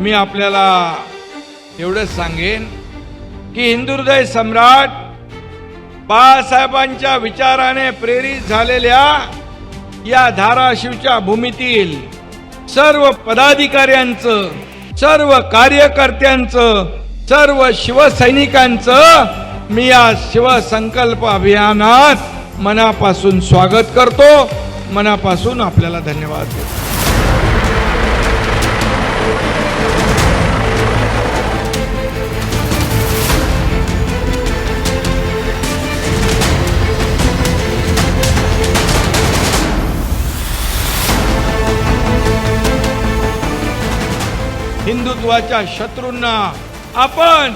मी आपल्याला एवढंच सांगेन की हिंदुहृदय सम्राट बाळासाहेबांच्या विचाराने प्रेरित झालेल्या या धाराशिवच्या भूमीतील सर्व पदाधिकाऱ्यांचं सर्व कार्यकर्त्यांचं सर्व शिवसैनिकांचं मी या शिवसंकल्प अभियानात मनापासून स्वागत करतो. मनापासून आपल्याला धन्यवाद देतो. हिंदुत्वाच्या शत्रूंना आपण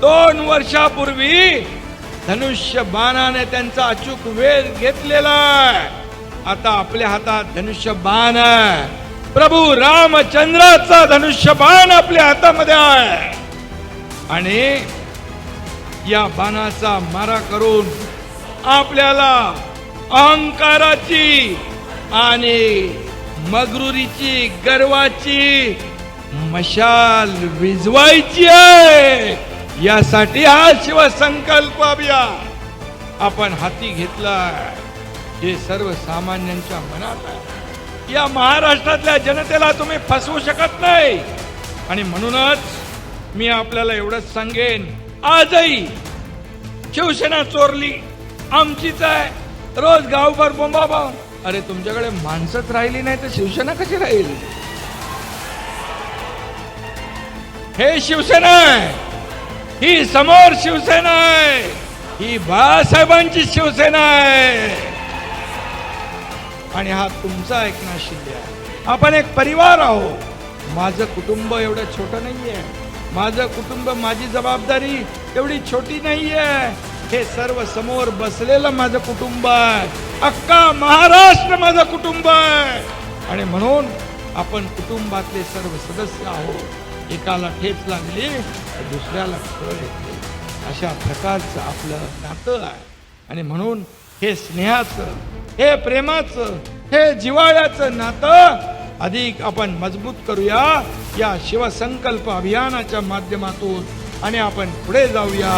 दोन वर्षापूर्वी धनुष्य बाणाने त्यांचा अचूक वेध घेतलेला आहे. आता आपल्या हातात धनुष्य बाण आहे. प्रभू रामचंद्राचा धनुष्य बाण आपल्या हातामध्ये आहे. आणि या बाणाचा मारा करून आपल्याला अहंकाराची आणि मगरुरीची गर्वाची मशाल विजवायची आहे. यासाठी हा शिवसंकल्प अभियान. आपण हाती घेतला हे सर्वसामान्यांच्या मनात आहे. या महाराष्ट्रातल्या जनतेला तुम्ही फसवू शकत नाही. आणि म्हणूनच मी आपल्याला एवढंच सांगेन आजही शिवसेना चोरली. आमचीच आहे. रोज गावभर बोंबाबा अरे तुमच्याकडे माणसंच राहिली नाही तर शिवसेना कशी राहील? हे शिवसेना आहे. ही समोर शिवसेना आहे. ही बाळासाहेबांची शिवसेना आहे. आणि हा तुमचा एकनाथ शिंदे आहे. आपण एक परिवार आहोत. माझं कुटुंब एवढं छोटं नाहीये. माझं कुटुंब माझी जबाबदारी एवढी छोटी नाहीये. हे सर्व समोर बसलेलं माझं कुटुंब आहे. अख्खा महाराष्ट्र माझं कुटुंब आहे. आणि म्हणून आपण कुटुंबातले सर्व सदस्य आहोत. एकाला ठेच लागली तर दुसऱ्याला फळ येते अशा प्रकारचं आपलं नातं आहे. आणि म्हणून हे स्नेहाचं हे प्रेमाचं हे जिवाळ्याचं नातं अधिक आपण मजबूत करूया. या शिवसंकल्प अभियानाच्या माध्यमातून आणि आपण पुढे जाऊया.